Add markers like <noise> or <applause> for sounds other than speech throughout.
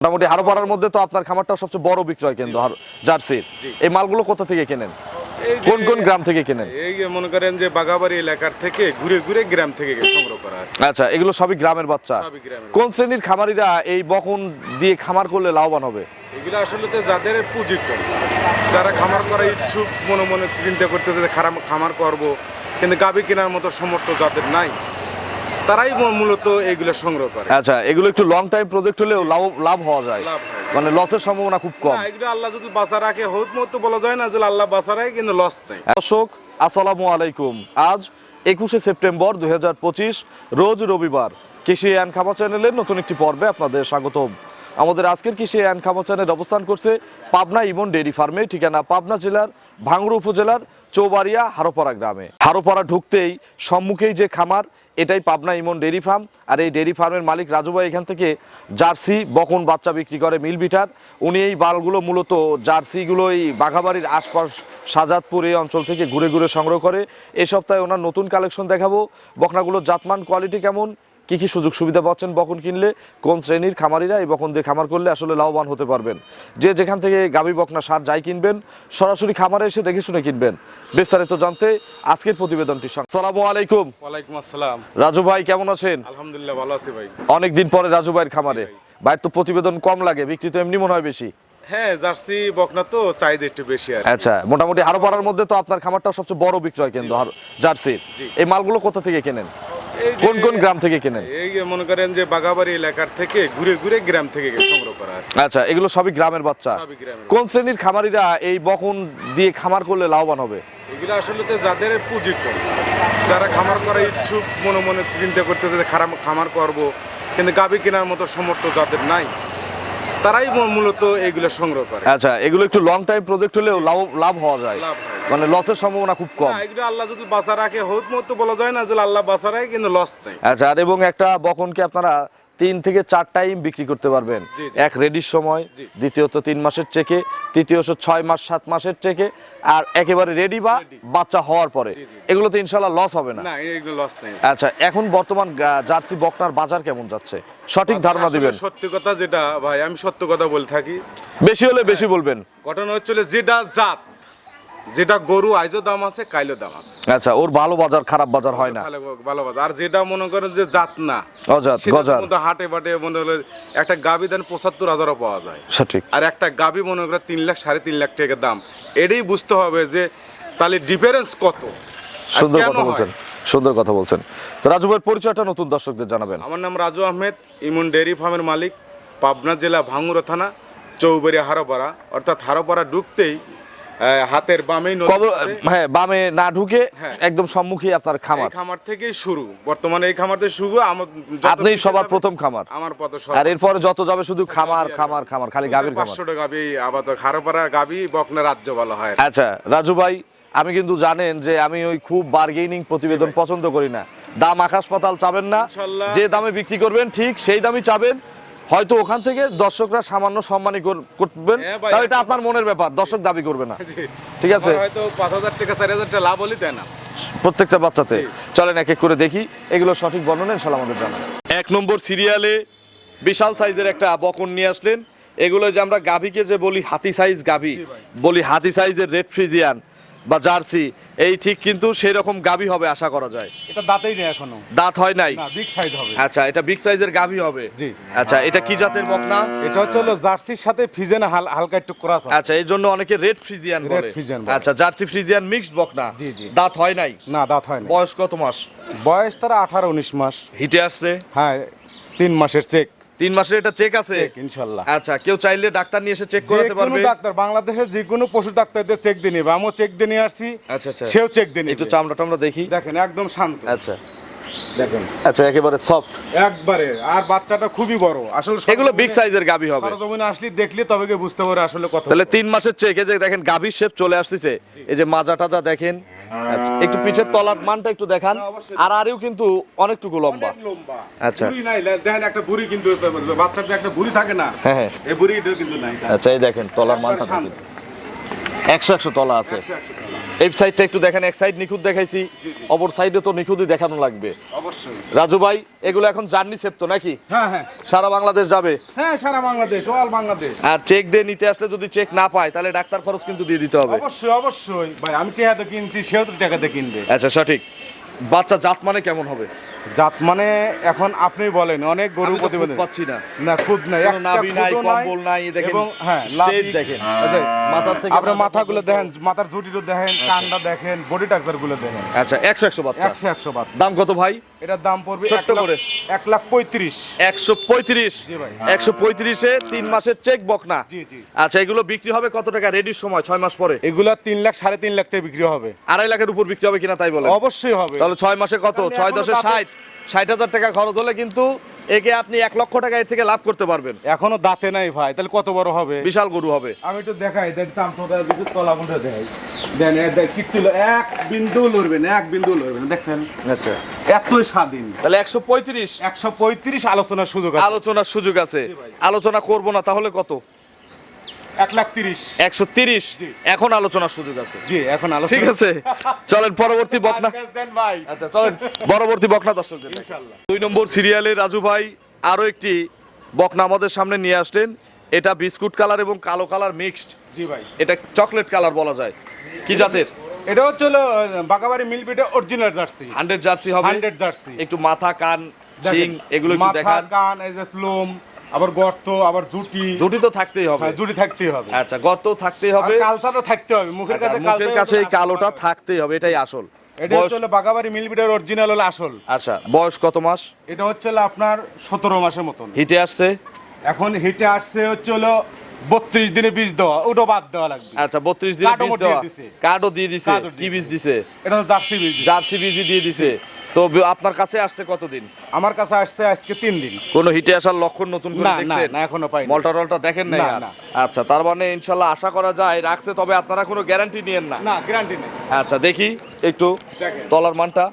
মোটামুটি হারো পাড়ার মধ্যে তো আপনার খামারটা সবচেয়ে বড় বিক্রয় কেন্দ্র জার্সির এই মালগুলো কোথা থেকে কেনেন? কোন কোন গ্রাম থেকে কেনেন? এই যে মনে করেন যে বাগাবাড়ি এলাকার থেকে ঘুরে ঘুরে গ্রাম থেকে সংগ্রহ করা আচ্ছা এগুলো সবই গ্রামের বাচ্চা। কোন শ্রেণির খামারিরা এই বকন দিয়ে খামার করলে লাভবান হবে? এগুলো আসলে তো যাদের পুঁজি কম যারা খামার করার ইচ্ছুক মনে মনে চিন্তা করতেছে যে খারাপ খামার করব কিন্তু গাবি কেনার মতো সমর্থ যাদের নাই তারাই মূলত এগুলো সংগ্রহ করে। আচ্ছা এগুলো একটু লং টাইম প্রজেক্ট হলেও লাভ লাভ হওয়া যায়। মানে লসের সম্ভাবনা খুব কম। এগুলো আল্লাহ যদি বাঁচা রাখে হোক মতো বলা যায় না যে আল্লাহ বাঁচা রাখে কিন্তু লস নেই। দর্শক আসসালামু আলাইকুম। আজ একুশে সেপ্টেম্বর দুই হাজার পঁচিশ রোজ রবিবার। কৃষি অ্যান্ড খাবার চ্যানেলের নতুন একটি পর্বে আপনাদের স্বাগতম। আমাদের আজকের কৃষি অ্যান্ড খামা চ্যানেল অবস্থান করছে পাবনা ইমন ডেইরি ফার্মে, ঠিকানা পাবনা জেলার ভাঙ্গুড়া উপজেলার চৌবাড়িয়া হারোপাড়া গ্রামে। হারোপাড়া ঢুকতেই সম্মুখেই যে খামার, এটাই পাবনা ইমন ডেইরি ফার্ম। আর এই ডেইরি ফার্মের মালিক রাজু ভাই এখান থেকে জার্সি, বকন বাচ্চা বিক্রি করে, মিল বিটার। উনি এই বালগুলো মূলত জার্সিগুলো এই বাঘাবাড়ির আশপাশ সাজাদপুর এই অঞ্চল থেকে ঘুরে ঘুরে সংগ্রহ করে। এই সপ্তাহে ওনার নতুন কালেকশন দেখাবো। বকনাগুলোর জাতমান, কোয়ালিটি কেমন? কি কি সুযোগ সুবিধা পাচ্ছেন বকন কিনলে? কোন শ্রেণির খামারিরা? এই বকন দিয়ে খামার করলে আসলে লাভবান হতে পারবেন। যে যেখান থেকে গাভী বকনা সার যাই কিনবেন সরাসরি খামারে এসে দেখে শুনে কিনবেন। বিস্তারিত জানতে আজকের প্রতিবেদনটি সালামু আলাইকুম। ওয়ালাইকুম আসসালাম। রাজু ভাই কেমন আছেন? আলহামদুলিল্লাহ ভালো আছি ভাই। অনেক দিন পরে রাজু ভাইয়ের খামারে। ভাইয়ের তো প্রতিবেদন কম লাগে বিক্রি তো এমনি মনে হয় বেশি। হ্যাঁ জার্সি বকনা তো চাহিদা একটু বেশি আর আচ্ছা মোটামুটি হারো পাড়ার মধ্যে তো আপনার খামারটা সবচেয়ে বড় বিক্রয় কেন্দ্র হারো- জার্সির। জি। এই মালগুলো কোথা থেকে কেনেন? কোন কোন গ্রাম থেকে কেনেন? এই যে মনে করেন যে বাগাবাড়ি এলাকার থেকে ঘুরে ঘুরে গ্রাম থেকে সংগ্রহ করা। আচ্ছা এগুলো সবই গ্রামের বাচ্চা? কোন শ্রেণির খামারিরা এই বকন দিয়ে খামার করলে লাভবান হবে? এগুলো আসলে যাদের পুঁজি কম যারা খামার করার ইচ্ছুক মনে মনে চিন্তা করতেছে যে খারাপ খামার করব কিন্তু গাবি কেনার মতো সমর্থ যাদের নাই তারাই মূলত এগুলো সংগ্রহ করে। আচ্ছা এগুলো একটু লং টাইম প্রজেক্ট হলেও লাভ লাভ হওয়া যায়। লাভ হয়। মানে লসের সম্ভাবনা খুব কম। এগুলো আল্লাহ যদি বাঁচা রাখে হোক মতো বলা যায় না যে আল্লাহ বাঁচা রাখে কিন্তু লস নেই। আচ্ছা আর এবং একটা বকনকে আপনারা তিন থেকে চার টাইম বিক্রি করতে পারবেন। এক রেডির সময় দ্বিতীয়ত তিন মাসের চেকে তৃতীয়ত ছয় মাস সাত মাসের চেকে আর একেবারে রেডি বা বাচ্চা হওয়ার পরে। জি। এগুলোতে ইনশাল্লাহ লস হবে না। আচ্ছা এখন বর্তমান জার্সি বকনার বাজার কেমন যাচ্ছে? সঠিক ধারণা দিবেন। সত্যি কথা যেটা ভাই আমি সত্য কথা বলে থাকি। বেশি হলে বেশি বলবেন। ঘটনা হচ্ছিল যেটা জাত যেটা গরু আইজও দাম আছে কাইলো দাম আছে। আচ্ছা ওর ভালো বাজার খারাপ বাজার হয় না? ভালো বাজার আর যেটা মনে করেন যে জাত না অজাত গজার। মধ্যে হাটে বাটে মনে হলো একটা গাবি দেন পঁচাত্তর হাজারও পাওয়া যায়। সঠিক আর একটা গাবি মনে করে তিন লাখ সাড়ে তিন লাখ টাকা দাম। এটাই বুঝতে হবে যে তাহলে ডিফারেন্স কত? সুন্দর কথা বলছেন সুন্দর কথা বলছেন। তো রাজু ভাইয়ের পরিচয়টা নতুন দর্শকদের জানাবেন। আমার নাম রাজু আহমেদ ইমন ডেয়ারি ফার্মের মালিক পাবনা জেলা ভাঙ্গুরা থানা চৌবাড়ি হারোপাড়া। অর্থাৎ হারোপাড়া ঢুকতেই হাতের আছে। হ্যাঁ বামে না ঢুকে হ্যাঁ। একদম সম্মুখে আপনার খামার। খামার থেকেই শুরু। বর্তমানে এই খামার থেকে শুরু আপনি সবার প্রথম খামার। আমার পথ আর এরপরে যত যাবে শুধু খামার খামার খামার খালি গাভীর খামার। পাঁচশোটা গাবি আবার তো হারোপাড়া গাবি বকনা রাজ্য বলা হয়। আচ্ছা রাজু ভাই আমি কিন্তু জানেন যে আমি ওই খুব বার্গেনিং প্রতিবেদন পছন্দ করি না। দাম আকাশ পাতাল চাবেন না। যে দামে বিক্রি করবেন ঠিক সেই দামই চাবেন। হয়তো ওখান থেকে দর্শকরা সামান্য সম্মানই কর- করবেন। হ্যাঁ তাও এটা আপনার মনের ব্যাপার দর্শক দাবি করবে না। ঠিক আছে? হয়তো পাঁচ হাজার টাকা চার হাজার টাকা লাভ হলে দেয় না। প্রত্যেকটা বাচ্চাতে। চলেন এক এক করে দেখি। এগুলো সঠিক বর্ণনা ইনশাল্লাহ আমাদের জানা এক নম্বর সিরিয়ালে বিশাল সাইজের একটা বকন নিয়ে আসলেন। এগুলো যে আমরা গাভীকে যে বলি হাতি সাইজ গাভী বলি হাতি সাইজের রেড ফ্রিজিয়ান। বা জার্সি এই ঠিক কিন্তু সেই রকম গাভী হবে আশা করা যায়। এটা দাঁতেই নেই এখনও। দাঁত হয় নাই? না বিগ সাইজ হবে। আচ্ছা এটা বিগ সাইজের গাভী হবে? জি। আচ্ছা এটা কি জাতের বকনা? এটা হচ্ছে হলো জার্সির সাথে ফিজেন হালকা একটু ক্রস আচ্ছা এই জন্য অনেকে রেড ফ্রিজিয়ান বলে। আচ্ছা জার্সি ফ্রিজিয়ান মিক্সড বকনা? জি, জি। দাঁত হয় নাই? না দাঁত হয় না বয়স কত মাস? বয়স তারা আঠারো উনিশ মাস। হিটে আসছে? হ্যাঁ তিন মাসের চেক তিন মাসের এটা চেক আছে? ইনশাল্লাহ। আচ্ছা কেউ চাইলে ডাক্তার নিয়ে এসে চেক করাতে কোনো পারবে? ডাক্তার বাংলাদেশের যে কোনো পশু ডাক্তারদের চেক দিয়ে নেবে। আমিও চেক দিয়ে নিয়ে আসছি আচ্ছা আচ্ছা। সেও চেক দিয়ে একটু চামড়া টামড়া দেখি। দেখেন একদম শান্ত। আচ্ছা। দেখেন। আচ্ছা একেবারে সফট একবারে। আর বাচ্চাটা খুবই বড়। আসলে এগুলো বিগ সাইজের গাবি হবে। জমিনে আসলে দেখলে তবে বুঝতে পারে আসলে কত তাহলে তিন মাসের চেক এই যে দেখেন গাভীর শেপ চলে আসতেছে। এই যে মাজা টাজা দেখেন। আচ্ছা একটু পিছের তলার মানটা একটু দেখান। আর আরেও কিন্তু অনেকটুকু লম্বা। আচ্ছা। বুড়ি নাই দেখেন একটা বুড়ি কিন্তু বাচ্চাদের একটা বুড়ি থাকে না হ্যাঁ হ্যাঁ। এই বুড়িটাও কিন্তু নাই। আচ্ছা এই দেখেন তলার মানটা একশো একশো তলা আছে। এই সাইডটা একটু দেখেন এক সাইড নিখুঁত দেখাইছি। অপর সাইডে তো নিখুঁতই দেখানো লাগবে। অবশ্যই। রাজু ভাই এগুলো এখন জার্নি সেপ তো নাকি? হ্যাঁ হ্যাঁ। সারা বাংলাদেশ যাবে? হ্যাঁ সারা বাংলাদেশ অল বাংলাদেশ। আর চেক দিয়ে নিতে আসলে যদি চেক না পায় তাহলে ডাক্তার খরচ কিন্তু দিয়ে দিতে হবে। অবশ্যই অবশ্যই। ভাই আমি টাকাতে কিনছি সেও তো টাকাতে কিনবে। আচ্ছা সঠিক। বাচ্চা জাত মানে কেমন হবে? জাত মানে এখন আপনি বলেন অনেক গরু প্রতিবেদন। পাচ্ছি না। না খুদ নাই নাভি নাই, কম্বল নাই, দেখেন, এবং হ্যাঁ straight দেখেন। মাথার থেকে আপনার মাথা মাথাগুলো দেখেন মাথার ঝুটিটা দেখেন কানটা দেখেন বডি টাকচারগুলো দেখেন। আচ্ছা একশো একশো বাচ্চা। একশো একশো বাদ দাম কত ভাই? এটার দাম পড়বে ছোট্ট করে। এক লাখ পঁয়ত্রিশ। একশো পঁয়ত্রিশ। একশো পঁয়ত্রিশে তিন মাসের চেক বকনা। আচ্ছা এগুলো বিক্রি হবে কত টাকা? রেডির সময় ছয় মাস পরে। এগুলা তিন লাখ সাড়ে তিন লাখ টাকা বিক্রি হবে। আড়াই লাখের উপর বিক্রি হবে কিনা তাই বলে অবশ্যই হবে। তাহলে ছয় মাসে কত? ছয় দশে ষাট। ষাট হাজার টাকা খরচ হলে কিন্তু একে আপনি এক লক্ষ টাকা এর থেকে লাভ করতে পারবেন। এখনও দাঁতে নাই ভাই তাহলে কত বড় হবে? বিশাল গরু হবে। আমি একটু দেখাই কিছু তলা বন্ধ দেখাই। দেন কিচ্ছু এক বিন্দু লড়বে না এক বিন্দু লড়বে না দেখছেন? আচ্ছা। এতই স্বাধীন। তাহলে একশো পঁয়ত্রিশ? একশো পঁয়ত্রিশ আলোচনার সুযোগ আলোচনার সুযোগ আছে। আলোচনা করব না তাহলে কত? এক লাখ তিরিশ। একশো তিরিশ। এখন আলোচনার সুযোগ আছে। জি এখন আলোচনা ঠিক আছে। <laughs> চলেন পরবর্তী বকনা ভাই। আচ্ছা চলেন পরবর্তী বকনা। ইনশাল্লাহ দুই নম্বর সিরিয়ালে রাজু ভাই আরও একটি বকনা আমাদের সামনে নিয়ে আসলেন। এটা বিস্কুট কালার এবং কালো কালার মিক্সড। জি ভাই। এটা চকলেট কালার বলা যায়। কি জাতের? এটা হচ্ছে হলো বাগাবাড়ি মিলবিটে অরিজিনাল জার্সি। হান্ড্রেড জার্সি হবে? Hundred jersey. একটু মাথা কান শিং এগুলো একটু মাথা, দেখান। কান এই যে লোম আবার গর্ত আবার জুটি। জুটি তো থাকতেই হবে। হ্যাঁ, জুটি থাকতেই হবে। আচ্ছা গর্ত থাকতেই হবে। কালচারও থাকতে হবে মুখের আচ্ছা, কাছে মুখের কাছে এই কালোটা থাকতেই হবে এটাই আসল। এটা হচ্ছে বাগাবাড়ি মিলবিটের অরিজিনাল হলো আসল। আচ্ছা বয়স কত মাস? এটা হচ্ছে আপনার সতেরো মাসের মতন। হিটে আসছে? এখন হিটে আসছে হচ্ছে হলো বত্রিশ দিনে বীজ দেওয়া ওটা বাদ দেওয়া লাগবে। আচ্ছা বত্রিশ দিন কার্ডও বীজ দিয়ে দেওয়া। দিছে। কার্ডও দিয়ে দিছে কি বীজ দিছে। এটা জার্সি বীজ। জার্সি বীজই দিয়ে দিছে। তো আপনার কাছে আসছে কতদিন? আমার কাছে আসছে আজকে তিন দিন। কোন হিটে আসার লক্ষণ নতুন করে দেখছেন? না এখনও পাইনি। মলটা টলটা দেখেন না আচ্ছা তার মানে ইনশাল্লাহ আশা করা যায় রাখছে তবে আপনারা কোনো গ্যারান্টি নিয়েন না? না গ্যারান্টি নেই। আচ্ছা দেখি একটু তলার মানটা।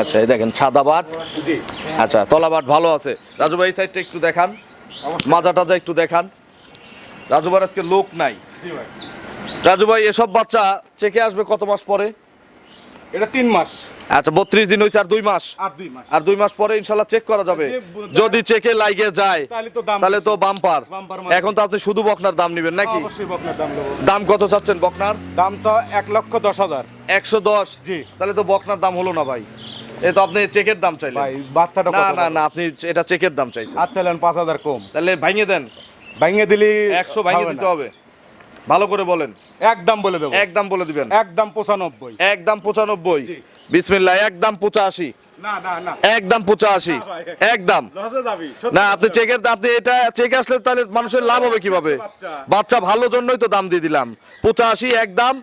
আচ্ছা এই দেখেন সাদা বাট আচ্ছা তলাবাট ভালো আছে। রাজু ভাই এই সাইডটা একটু দেখান। মাজা টাজা একটু দেখান। রাজু ভাই আজকে লোক নাই। রাজুভাই রাজু ভাই এসব বাচ্চা চেকে আসবে কত মাস পরে? এটা তিন মাস। আচ্ছা বত্রিশ দিন হয়েছে আর দুই মাস? আর দুই মাস। পরে ইনশাল্লাহ চেক করা যাবে। যদি চেকে লাইগে যায় তাহলে তো। বাম্পার মানে। এখন তো আপনি শুধু বকনার দাম নেবেন নাকি? দাম কত চাচ্ছেন বকনার? দাম তো এক লক্ষ দশ হাজার। একশো দশ? জি। তাহলে তো বকনার দাম হলো না ভাই। এ তো আপনি চেকের দাম চাইলেন। ভাই বাচ্চাটা না না? না আপনি এটা চেকের দাম চাইছেন। আচ্ছা নেন পাঁচ হাজার কম। তাহলে ভাঙিয়ে দেন। ভাঙে দিলি একশো ভাঙিয়ে দিতে হবে। ভালো করে বলেন। একদম বলে দেবো। একদম বলে দিবেন। একদম পঁচানব্বই। একদম পঁচানব্বই। জি। বিসমিল্লাহ একদম পঁচাশি। একদম পঁচাশি। একদম। না আপনি চেকের আপনি এটা চেকে আসলে তাহলে মানুষের লাভ হবে কীভাবে? বাচ্চা। বাচ্চা ভালো জন্যই তো দাম দিয়ে দিলাম। পঁচাশি একদম।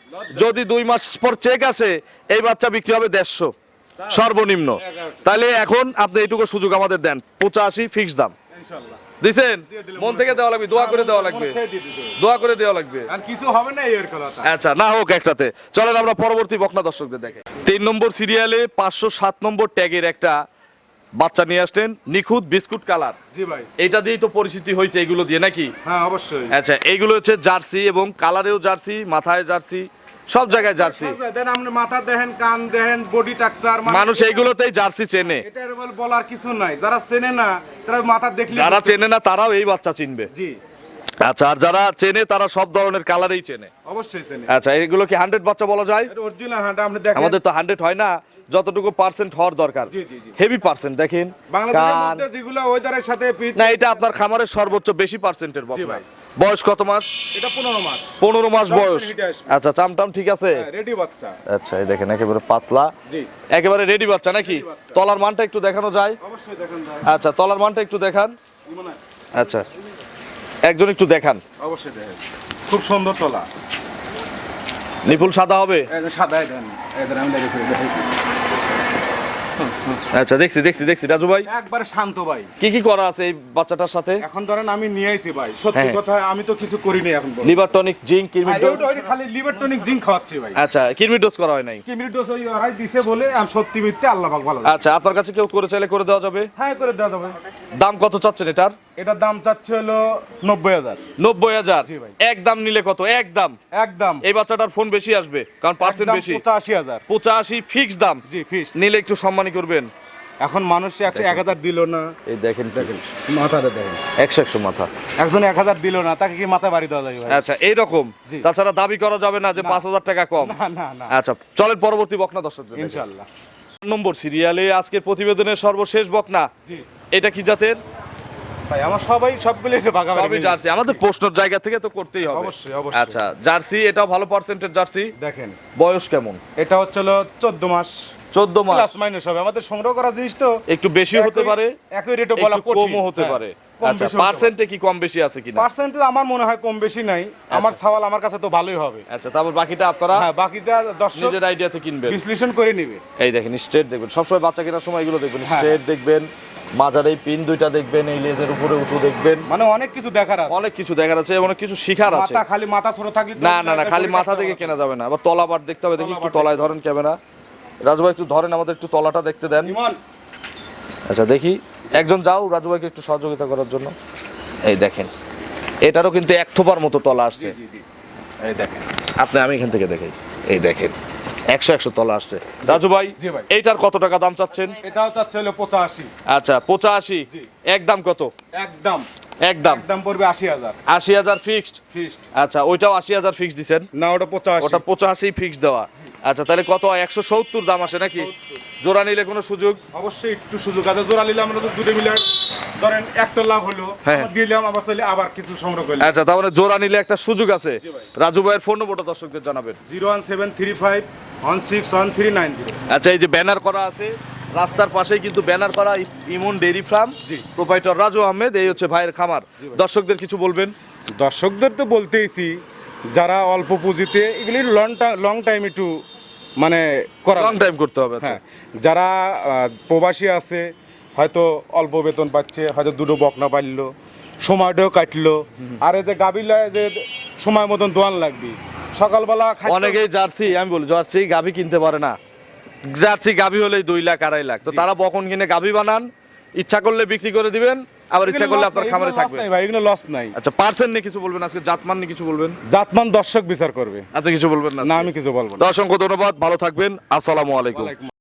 যদি দুই মাস পর চেক আসে এই বাচ্চা বিক্রি হবে দেড়শো। সর্বনিম্ন। তাহলে এখন আপনি এইটুকু সুযোগ আমাদের দেন। পঁচাশি ফিক্স দাম। ইনশাল্লাহ। দিছেন? মন থেকে দেওয়া লাগবে দোয়া করে দেওয়া লাগবে। দোয়া করে দেওয়া লাগবে। আর কিছু হবে না এর কথা আচ্ছা না হোক একটাতে। চলেন আমরা পরবর্তী বকনা দর্শকদের দেখে। তিন নম্বর সিরিয়ালে পাঁচশো সাত নম্বর ট্যাগের একটা বাচ্চা নিয়ে আসলেন নিখুঁত বিস্কুট কালার। জি ভাই। এটা দিয়েই তো পরিচিতি হয়েছে এগুলো দিয়ে নাকি? হ্যাঁ অবশ্যই। আচ্ছা এইগুলো হচ্ছে জার্সি এবং কালারেও জার্সি মাথায় জার্সি সব জায়গায় জার্সি। দেন আপনি মাথা দেখেন কান দেখেন বডি টাকচার মানুষ এইগুলোতেই জার্সি চেনে। এটা বলার কিছু নাই। যারা চেনে না তারা মাথা দেখলে যারা চেনে না তারাও এই বাচ্চা চিনবে। জি। আচ্ছা আর যারা চেনে তারা সব ধরনের কালারেই চেনে। অবশ্যই চেনে। আচ্ছা এগুলো কি হান্ড্রেড বাচ্চা বলা যায়? অরিজিনাল হাঁটা আপনি দেখেন। আমাদের তো হান্ড্রেড হয় না। যতটুকু পার্সেন্ট হওয়ার দরকার। হেভি পার্সেন্ট দেখেন। বাংলাদেশের মধ্যে যেগুলো ওয়েদারের সাথে না এটা আপনার খামারের সর্বোচ্চ বেশি পার্সেন্টের বকনা ভাই। বয়স কত মাস? এটা পনেরো মাস। পনেরো মাস বয়স। আচ্ছা চামটাম ঠিক আছে? রেডি বাচ্চা। আচ্ছা এই দেখেন একেবারে পাতলা। জি। একেবারে রেডি বাচ্চা নাকি? তলার মানটা একটু দেখানো যায়? অবশ্যই দেখেন আচ্ছা তলার মানটা একটু দেখান। আচ্ছা একজন একটু দেখান। অবশ্যই দেখেন। খুব সুন্দর তলা। নিপুল সাদা হবে? সাদা দেন এদের আমি লেগেছি আচ্ছা দেখছি দেখছি দেখছি। রাজু ভাই? একবার শান্ত ভাই। কি কি করা আছে এই বাচ্চাটার সাথে? এখন ধরেন আমি নিয়ে আইছি ভাই। সত্যি হ্যাঁ। কথা আমি তো কিছু করিনি এখন পর্যন্ত। লিভার টনিক জিঙ্ক হ্যাঁ, ডোজ খালি লিভার টনিক জিঙ্ক খাওয়াচ্ছি ভাই। আচ্ছা ডোজ করা হয় নাই? কিমির ডোজ ওই দিছে বলে আমি সত্যি মিথ্যে আল্লাহ পাক ভালো আচ্ছা আপনার কাছে কেউ করে চাইলে করে দেওয়া যাবে? হ্যাঁ করে দেওয়া যাবে। দাম কত চাচ্ছেন এটার? এটার দাম চাচ্ছে হলো নব্বই হাজার। নব্বই হাজার? এক দাম নিলে কত? এক দাম? একদম। এই বাচ্চাটার ফোন বেশি আসবে কারণ পার্সেন্ট বেশি। পঁচাশি হাজার। পঁচাশি ফিক্স দাম। জি ফিক্স নিলে একটু সম্মানী করবেন। এখন মানুষ একশো এক হাজার দিল না। এই দেখেন দেখেন। মাথাটা দেখেন। একশো একশো মাথা। একজন এক হাজার দিল না তাকে কি মাথা বাড়ি দেওয়া যাবে আচ্ছা এইরকম। তাছাড়া দাবি করা যাবে না যে পাঁচ হাজার টাকা কম। না না না। আচ্ছা চলেন পরবর্তী বকনা দর্শক ইনশাল্লাহ নম্বর সিরিয়ালে আজকের প্রতিবেদনের সর্বশেষ বকনা। জি। এটা কি জাতের? ভাই আমার সবাই সবগুলো সবই জার্সি। আমাদের প্রশ্নের জায়গা থেকে তো করতেই হবে। অবশ্যই, অবশ্যই। আচ্ছা জার্সি এটাও ভালো পার্সেন্টের জার্সি? দেখেন। বয়স কেমন? এটা হচ্ছে হলো চোদ্দ মাস। চোদ্দ মাস। প্লাস মাইনাস হবে। আমাদের সংগ্রহ করা জিনিস তো। একটু বেশি হতে পারে? একই রেটও বলা একটু কমও হতে পারে। আচ্ছা পার্সেন্টে কি কম বেশি আছে কিনা? পার্সেন্ট আমার মনে হয় কম বেশি নাই। আমার সওয়াল আমার কাছে তো ভালোই হবে। আচ্ছা তারপর বাকিটা আপনারা হ্যাঁ বাকিটা দর্শক নিজের আইডিয়াতে কিনবেন। বিশ্লেষণ করে নিবে। এই দেখেন স্ট্রেট দেখবেন। সবসময় বাচ্চা কেনার সময় এগুলো দেখবেন। হ্যাঁ। স্ট্রেট দেখবেন। মাজার এই পিন দুইটা দেখবেন এই লেজের উপরে উঁচু দেখবেন। মানে অনেক কিছু দেখার আছে। অনেক কিছু দেখার আছে অনেক কিছু শিখার আছে। মাথা খালি মাথা ছোট থাকলে না না না খালি মাথা থেকে কেনা যাবে না। আবার তলা বার দেখতে হবে দেখি একটু তলায় ধরেন ক্যামেরা। রাজু ভাই একটু ধরেন আমাদের একটু তলাটা দেখতে দেন। আচ্ছা দেখি। একজন যাও রাজু ভাইকে একটু সহযোগিতা করার জন্য। এই দেখেন এটারও কিন্তু এক থোপার মতো তলা আসছে। এই দেখেন। আপনি আমি এখান থেকে দেখাই। এই দেখেন। একশো একশো তলা আসছে। রাজু ভাই এইটার কত টাকা দাম চাচ্ছেন? এটাও চাচ্ছে হলো পঁচাশি। আচ্ছা পঁচাশি? একদম কত? একদম। একদম একদম পড়বে আশি হাজার। আশি হাজার ফিক্সড ফিক্সড আচ্ছা ওইটাও আশি হাজার ফিক্স দিচ্ছেন না ওটা পঁচাশি। ওটা পঁচাশি ফিক্স দেওয়া। আচ্ছা তাহলে কত একশো সত্তর দাম আসে নাকি? জোড়া নিলে কোনো সুযোগ? অবশ্যই একটু সুযোগ আছে। জোড়া নিলে আমরা তো দুটো মিলে ধরেন একটা লাভ হলো হ্যাঁ। দিলাম আবার চলে আবার কিছু সংগ্রহ করলাম। আচ্ছা তাহলে জোড়া নিলে একটা সুযোগ আছে। রাজু ভাইয়ের ফোন নম্বরটা দর্শকদের জানাবেন। Zero one seven three five one six one three nine zero. আচ্ছা এই যে ব্যানার করা আছে রাস্তার পাশেই কিন্তু ব্যানার করা Emon dairy farm. Proprietor Raju Ahmed এই হচ্ছে ভাইয়ের খামার। দর্শকদের কিছু বলবেন? দর্শকদের তো বলতেইছি যারা অল্প পুঁজিতে এগুলি লং লং টাইম একটু মানে করা লং টাইম করতে হবে আচ্ছা। হ্যাঁ যারা প্রবাসী আছে হয়তো অল্প বেতন পাচ্ছে হয়তো দুটো বকনা পাইলো সময়টাও কাটলো। আর এতে গাবিলায় যে সময় মতন দোয়ান লাগবে। সকালবেলা অনেকেই জার্সি আমি বলি জার্সি গাভি কিনতে পারে না। জার্সি গাভি হলেই দুই লাখ আড়াই লাখ। তো তারা বকন কিনে গাভি বানান ইচ্ছা করলে বিক্রি করে দিবেন আবার ইচ্ছা করলে আপনার খামারে থাকবে। ভাই এগুলো লস নাই। আচ্ছা পার্সেন্ট নিয়ে কিছু বলবেন? আজকে জাতমান নিয়ে কিছু বলবেন? জাতমান দর্শক বিচার করবে। আপনি কিছু বলবেন না? না আমি কিছু বলব না। অসংখ্য ধন্যবাদ ভালো থাকবেন। আসসালামু আলাইকুম।